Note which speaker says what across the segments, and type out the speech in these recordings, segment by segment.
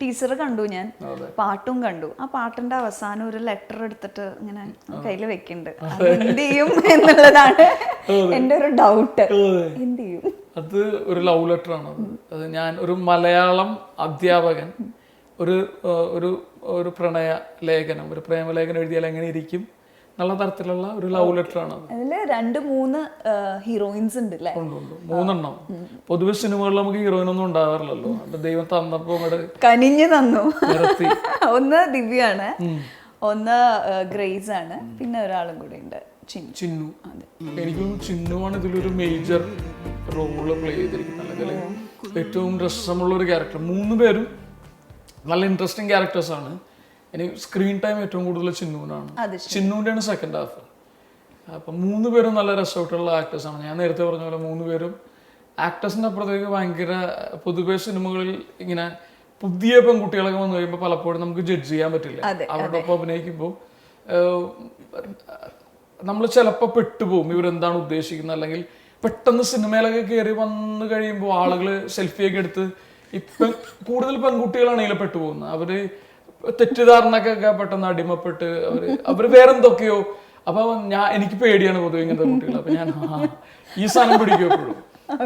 Speaker 1: Teacher കണ്ടു ഞാൻ. പാട്ടും കണ്ടു. ആ പാട്ടിന്റെ അവസാനം ഒരു ലെറ്റർ എടുത്തിട്ട് ഇങ്ങനെ കയ്യിൽ വെക്കുന്നുണ്ട് എന്ത് ചെയ്യും എന്നുള്ളതാണ് എന്റെ ഒരു ഡൗട്ട് എന്ത് ചെയ്യും?
Speaker 2: അത് ഒരു ലവ് ലെറ്റർ ആണ് അത്. ഞാൻ ഒരു മലയാളം അധ്യാപകൻ ഒരു ഒരു ഒരു പ്രണയ ലേഖനം ഒരു പ്രേമലേഖനം എഴുതിയാൽ എങ്ങനെ ഇരിക്കും? എന്നുള്ള തരത്തിലുള്ള ഒരു ലവ് ലെറ്റർ ആണ്
Speaker 1: രണ്ട് മൂന്ന് ഹീറോയിൻസ് ഉണ്ട് അല്ലേ
Speaker 2: ഉണ്ട്, ഉണ്ട്. മൂന്നെണ്ണം. പൊതുവെ സിനിമകളിൽ നമുക്ക് ഹീറോയിൻ ഒന്നും ഉണ്ടാവാറില്ലല്ലോ ദൈവം തന്നപ്പോ
Speaker 1: കനിഞ്ഞു തന്നു. ഒന്ന് ദിവ്യാണ്. ഒന്ന് ഗ്രേസ് ആണ്. പിന്നെ ഒരാളും കൂടെ ഉണ്ട് ചിന്നു.
Speaker 2: എനിക്ക് ചിന്നുവാണ് ഇതിലൊരു മേജർ റോൾ പ്ലേ ചെയ്തിരിക്കുന്നത്. അല്ലെങ്കിൽ ഏറ്റവും രസമുള്ള ഒരു ക്യാരക്ടർ മൂന്ന് പേരും നല്ല ഇൻട്രസ്റ്റിംഗ് ക്യാരക്ടേഴ്സ് എനിക്ക് സ്ക്രീൻ ടൈം ഏറ്റവും കൂടുതൽ
Speaker 1: ചിന്നൂനാണ്
Speaker 2: ആണ് സെക്കൻഡ് ഹാഫ് അപ്പം മൂന്ന് പേരും നല്ല രസമായിട്ടുള്ള ആക്ടേഴ്സാണ് ഞാൻ നേരത്തെ പറഞ്ഞ പോലെ മൂന്ന് പേരും ആക്ടേഴ്സിന്റെ അപ്പുറത്തേക്ക് ഭയങ്കര പൊതുവെ സിനിമകളിൽ ഇങ്ങനെ പുതിയ പെൺകുട്ടികളൊക്കെ വന്നു കഴിയുമ്പോൾ പലപ്പോഴും നമുക്ക് ജഡ്ജ് ചെയ്യാൻ പറ്റില്ല. അവരുടെ ഒപ്പം അഭിനയിക്കുമ്പോൾ നമ്മൾ ചിലപ്പോൾ പെട്ടുപോകും. ഇവരെന്താണ് ഉദ്ദേശിക്കുന്നത്? അല്ലെങ്കിൽ പെട്ടെന്ന് സിനിമയിലൊക്കെ കയറി വന്നു കഴിയുമ്പോൾ ആളുകൾ സെൽഫിയൊക്കെ എടുത്ത് ഇപ്പം കൂടുതൽ പെൺകുട്ടികളാണെങ്കിലും പെട്ടുപോകുന്നത്. അവർ തെറ്റിദ്ധാരണക്കൊക്കെ പെട്ടെന്ന് അടിമപ്പെട്ട് അവർ അവർ വേറെന്തൊക്കെയോ. അപ്പൊ ഞാൻ എനിക്ക് പേടിയാണ് പൊതുവെ ഇങ്ങനത്തെ കുട്ടികൾ അപ്പൊ ഞാൻ ഈ സാധനം പിടിക്കും എപ്പോഴും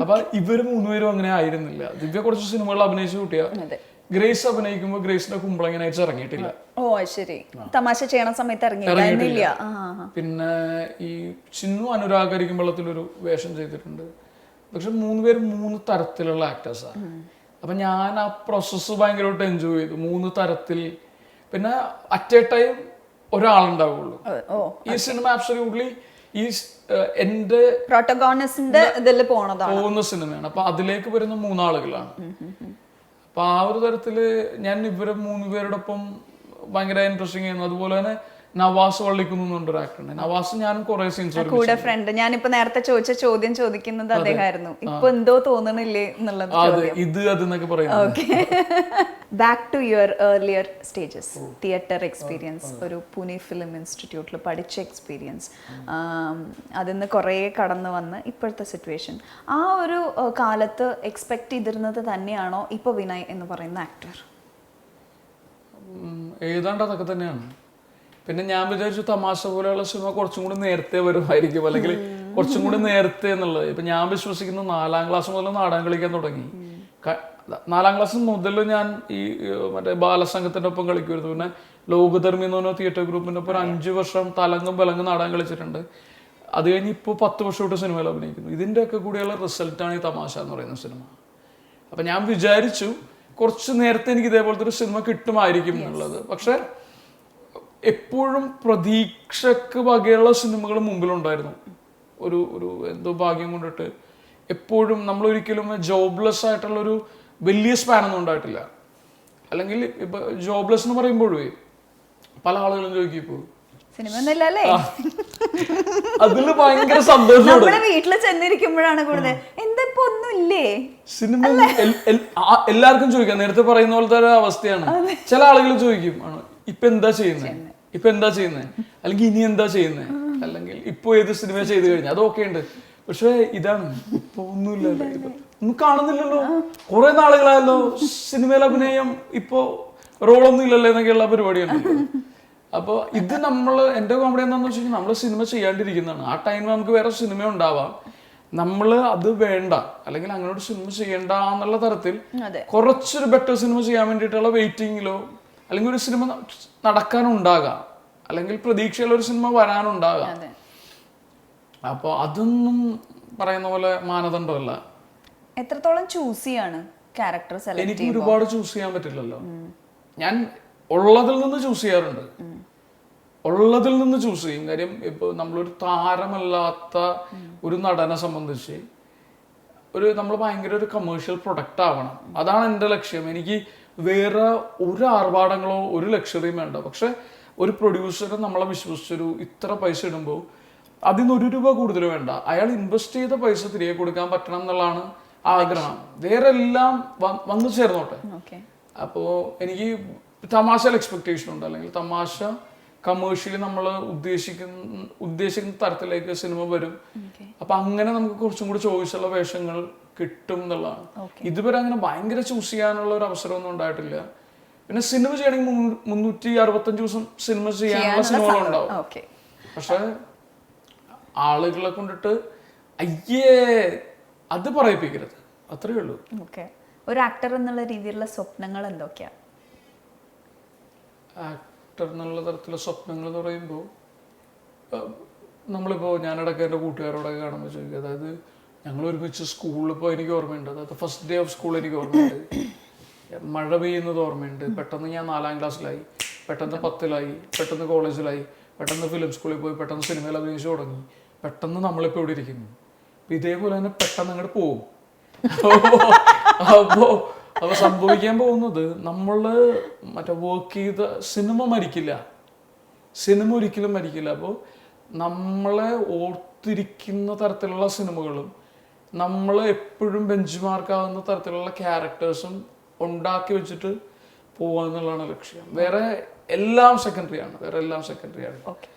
Speaker 2: അപ്പൊ ഇവർ മൂന്നുപേരും അങ്ങനെ ആയിരുന്നില്ല. ദിവ്യ കുറച്ച് സിനിമകൾ അഭിനയിച്ച കുട്ടിയാ. ഗ്രേസ് അഭിനയിക്കുമ്പോൾ ഗ്രേസിന്റെ കുമ്പളങ്ങനെ അയച്ച് ഇറങ്ങിയിട്ടില്ല.
Speaker 1: ഓ ശരി. തമാശ ചെയ്യണ സമയത്ത് ഇറങ്ങിയില്ല.
Speaker 2: പിന്നെ ഈ ചിന്നു അനുരാഗരിക്കും വെള്ളത്തിലൊരു വേഷം ചെയ്തിട്ടുണ്ട്. പക്ഷെ മൂന്ന് പേര് മൂന്ന് തരത്തിലുള്ള ആക്ടേഴ്സാണ് അപ്പൊ ഞാൻ ആ പ്രോസസ്സ് ഭയങ്കരമായിട്ട് എൻജോയ് ചെയ്തു. മൂന്ന് തരത്തിൽ. പിന്നെ അറ്റ് എ ടൈം ഒരാളുണ്ടാവുള്ളൂ. ഈ സിനിമ ആബ്സല്യൂട്ട്ലി ഈ എന്റെ
Speaker 1: പ്രോട്ടഗോണിസ്റ്റിന്റെ ഇതിൽ പോണതാണ്.
Speaker 2: പോകുന്ന സിനിമയാണ് അപ്പൊ അതിലേക്ക് വരുന്ന മൂന്നാളുകളാണ്. അപ്പൊ ആ ഒരു തരത്തിൽ ഞാൻ ഇവരെ മൂന്ന് പേരോടൊപ്പം ഭയങ്കര ഇൻട്രസ്റ്റിംഗ് ആയിരുന്നു. അതുപോലെ തന്നെ നവാസ് വള്ളിക്കുന്നു എന്നുണ്ട് ഒരു ആക്ടറുണ്ട് നവാസ് ഞാനും കുറെ സീൻസ്
Speaker 1: കൂടെ ഫ്രണ്ട് ഞാനിപ്പോ നേരത്തെ ചോദിച്ച ചോദ്യം ചോദിക്കുന്നത് അദ്ദേഹമായിരുന്നു. ഇപ്പൊ എന്തോ തോന്നണില്ലേ എന്നുള്ളത്
Speaker 2: അതെ ഇത് അത് എന്നൊക്കെ പറയുന്നത്.
Speaker 1: Back to your earlier stages theatre experience ഒരു പുനെ ഫിലിം ഇൻസ്റ്റിറ്റ്യൂട്ടിൽ പഠിച്ച എക്സ്പീരിയൻസ് അതിൽ നിന്ന് കുറേ കടന്നു വന്ന് ഇപ്പോഴത്തെ സിറ്റുവേഷൻ ആ ഒരു കാലത്ത് എക്സ്പെക്ട് ചെയ്തിരുന്നത് തന്നെയാണോ ഇപ്പോൾ വിനയ് എന്ന് പറയുന്ന ആക്ടർ
Speaker 2: ഏതാണ്ട് അതൊക്കെ തന്നെയാണ്. പിന്നെ ഞാൻ വിചാരിച്ചു തമാശ പോലെയുള്ള സിനിമ കുറച്ചും കൂടി നേരത്തെ വരുമായിരിക്കും. അല്ലെങ്കിൽ കുറച്ചും കൂടി നേരത്തെ എന്നുള്ളത്. ഇപ്പൊ ഞാൻ വിശ്വസിക്കുന്നു നാലാം ക്ലാസ് മുതൽ നാടകം കളിക്കാൻ തുടങ്ങി. നാലാം ക്ലാസ് മുതൽ ഞാൻ ഈ മറ്റേ ബാലസംഘത്തിന്റെ ഒപ്പം കളിക്കുമായിരുന്നു. പിന്നെ ലോകധർമ്മി എന്ന് പറഞ്ഞ തിയേറ്റർ ഗ്രൂപ്പിന്റെ ഒപ്പം ഒരു അഞ്ചു വർഷം തലങ്ങും വിലങ്ങും നാടകം കളിച്ചിട്ടുണ്ട്. അത് കഴിഞ്ഞ് ഇപ്പോൾ പത്ത് വർഷമായിട്ട് സിനിമയിൽ അഭിനയിക്കുന്നു. ഇതിന്റെ ഒക്കെ കൂടിയുള്ള റിസൾട്ടാണ് ഈ തമാശ എന്ന് പറയുന്ന സിനിമ. അപ്പം ഞാൻ വിചാരിച്ചു കുറച്ച് നേരത്തെ എനിക്ക് ഇതേപോലത്തെ ഒരു സിനിമ കിട്ടുമായിരിക്കും എന്നുള്ളത്. പക്ഷെ എപ്പോഴും പ്രതീക്ഷക്ക് വകയുള്ള സിനിമകൾ മുമ്പിലുണ്ടായിരുന്നു. ഒരു ഒരു എന്തോ ഭാഗ്യം കൊണ്ടിട്ട് എപ്പോഴും നമ്മൾ ഒരിക്കലും ജോബ്ലെസ് ആയിട്ടുള്ള ഒരു വലിയ സ്പാൻ ഒന്നും ഉണ്ടായിട്ടില്ല. അല്ലെങ്കിൽ ഇപ്പൊ ജോബ്ലെസ് എന്ന് പറയുമ്പോഴേ പല ആളുകളും ചോദിക്കും ഇപ്പോൾ ഭയങ്കര
Speaker 1: നമ്മുടെ വീട്ടിൽ ചെന്നിരിക്കുമ്പോഴാണ് കൂടുതൽ. എന്താ ഇപ്പൊ ഒന്നുമില്ലേ?
Speaker 2: സിനിമ എല്ലാവർക്കും ചോദിക്കാം. നേരത്തെ പറയുന്ന പോലത്തെ ഒരു അവസ്ഥയാണ്. ചില ആളുകൾ ചോദിക്കും ആണ് ഇപ്പൊ എന്താ ചെയ്യുന്നത് ഇപ്പൊ എന്താ ചെയ്യുന്നത് അല്ലെങ്കിൽ ഇനി എന്താ ചെയ്യുന്നത് അല്ലെങ്കിൽ ഇപ്പൊ ഏത് സിനിമ ചെയ്ത് കഴിഞ്ഞാൽ അതൊക്കെ ഉണ്ട്. പക്ഷേ ഇതാണ്. ഇപ്പൊ ഒന്നുമില്ല ഒന്നും കാണുന്നില്ലല്ലോ. കുറെ നാളുകളായല്ലോ സിനിമയിൽ അഭിനയം ഇപ്പൊ റോളൊന്നും ഇല്ലല്ലോ എന്നൊക്കെയുള്ള പരിപാടിയാണ് അപ്പോൾ ഇത് നമ്മൾ എന്റെ കോമഡി എന്താണെന്ന് വെച്ച് കഴിഞ്ഞാൽ നമ്മൾ സിനിമ ചെയ്യാണ്ടിരിക്കുന്നതാണ്. ആ ടൈമിൽ നമുക്ക് വേറെ സിനിമ ഉണ്ടാവാം. നമ്മൾ അത് വേണ്ട. അല്ലെങ്കിൽ അങ്ങനെ ഒരു സിനിമ ചെയ്യണ്ട എന്നുള്ള തരത്തിൽ കുറച്ചൊരു ബെറ്റർ സിനിമ ചെയ്യാൻ വേണ്ടിയിട്ടുള്ള വെയിറ്റിങ്ങിലോ അല്ലെങ്കിൽ ഒരു സിനിമ നടക്കാനുണ്ടാകാം. അല്ലെങ്കിൽ പ്രതീക്ഷയുള്ള ഒരു സിനിമ വരാനുണ്ടാകാം. അപ്പോൾ അതൊന്നും പറയുന്ന പോലെ മാനദണ്ഡമല്ല.
Speaker 1: എത്രത്തോളം ചൂസ് ചെയ്യാണ് ക്യാരക്ടർ സെലക്ട്
Speaker 2: എനിക്ക് ഒരുപാട് ചൂസ് ചെയ്യാൻ പറ്റില്ലല്ലോ. ഞാൻ ഉള്ളതിൽ നിന്ന് ചൂസ് ചെയ്യാറുണ്ട്. ഉള്ളതിൽ നിന്ന് ചൂസ് ചെയ്യും. കാര്യം ഇപ്പൊ നമ്മളൊരു താരമല്ലാത്ത ഒരു നടനെ സംബന്ധിച്ച് ഒരു നമ്മൾ ഭയങ്കര ഒരു കമേഴ്ഷ്യൽ പ്രൊഡക്റ്റ് ആവണം. അതാണ് എന്റെ ലക്ഷ്യം. എനിക്ക് വേറെ ഒരു ആർഭാടങ്ങളോ ഒരു ലക്ഷറിയും വേണ്ട. പക്ഷെ ഒരു പ്രൊഡ്യൂസർ നമ്മളെ വിശ്വസിച്ചൊരു ഇത്ര പൈസ ഇടുമ്പോൾ അതിന് ഒരു രൂപ കൂടുതൽ വേണ്ട. അയാൾ ഇൻവെസ്റ്റ് ചെയ്ത പൈസ തിരികെ കൊടുക്കാൻ പറ്റണം എന്നുള്ളതാണ് ആഗ്രഹം. വേറെ എല്ലാം വന്നു ചേർന്നോട്ടെ. അപ്പോൾ എനിക്ക് തമാശ എക്സ്പെക്ടേഷൻ ഉണ്ട്. അല്ലെങ്കിൽ തമാശ കമേഴ്ഷ്യലി നമ്മൾ ഉദ്ദേശിക്കുന്ന ഉദ്ദേശിക്കുന്ന തരത്തിലേക്ക് സിനിമ വരും. അപ്പൊ അങ്ങനെ നമുക്ക് കുറച്ചും കൂടി ചോയ്സുള്ള വേഷങ്ങൾ കിട്ടും എന്നുള്ളതാണ്. ഇതുവരെ അങ്ങനെ ഭയങ്കര ചൂസ് ചെയ്യാനുള്ള ഒരു അവസരമൊന്നും ഉണ്ടായിട്ടില്ല. പിന്നെ സിനിമ ചെയ്യണമെങ്കിൽ മുന്നൂ- മുന്നൂറ്റി അറുപത്തഞ്ച് ദിവസം സിനിമ ചെയ്യാനുള്ള സിനിമകളുണ്ടാവും പക്ഷെ ആളുകളെ കൊണ്ടിട്ട് അയ്യേ അത് പറയിപ്പിക്കരുത്. അത്രേ ഉള്ളൂ.
Speaker 1: ഒരു ആക്ടർ എന്നുള്ള രീതിയിലുള്ള സ്വപ്നങ്ങൾ എന്തൊക്കെയാ
Speaker 2: ആക്ടർ എന്നുള്ള തരത്തിലുള്ള സ്വപ്നങ്ങൾ എന്ന് പറയുമ്പോൾ നമ്മളിപ്പോൾ ഞാനിടയ്ക്ക് എന്റെ കൂട്ടുകാരോടൊക്കെ കാണുമ്പോൾ ചോദിക്കും അതായത് ഞങ്ങൾ ഒരുമിച്ച് സ്കൂളിൽ പോയി എനിക്ക് ഓർമ്മയുണ്ട്. അതായത് ഫസ്റ്റ് ഡേ ഓഫ് സ്കൂൾ എനിക്ക് ഓർമ്മയുണ്ട്. മഴ പെയ്യുന്നത് ഓർമ്മയുണ്ട്. പെട്ടെന്ന് ഞാൻ നാലാം ക്ലാസ്സിലായി. പെട്ടെന്ന് പത്തിലായി. പെട്ടെന്ന് കോളേജിലായി. പെട്ടെന്ന് ഫിലിം സ്കൂളിൽ പോയി. പെട്ടെന്ന് സിനിമയിൽ അഭിനയിച്ചു തുടങ്ങി. പെട്ടെന്ന് നമ്മളിപ്പോൾ ഇവിടെ ഇരിക്കുന്നു. അപ്പം ഇതേപോലെ തന്നെ പെട്ടെന്ന് അങ്ങോട്ട് പോകും അപ്പോ അപ്പൊ സംഭവിക്കാൻ പോകുന്നത് നമ്മൾ മറ്റേ വർക്ക് ചെയ്ത സിനിമ മരിക്കില്ല. സിനിമ ഒരിക്കലും മരിക്കില്ല. അപ്പോൾ നമ്മളെ ഓർത്തിരിക്കുന്ന തരത്തിലുള്ള സിനിമകളും നമ്മൾ എപ്പോഴും ബെഞ്ച് മാർക്കാവുന്ന തരത്തിലുള്ള ക്യാരക്ടേഴ്സും ഉണ്ടാക്കി വെച്ചിട്ട് പോവാന്നുള്ളതാണ് ലക്ഷ്യം. വേറെ എല്ലാം സെക്കൻഡറി ആണ്. വേറെ എല്ലാം സെക്കൻഡറി ആണ്.
Speaker 1: ഓക്കെ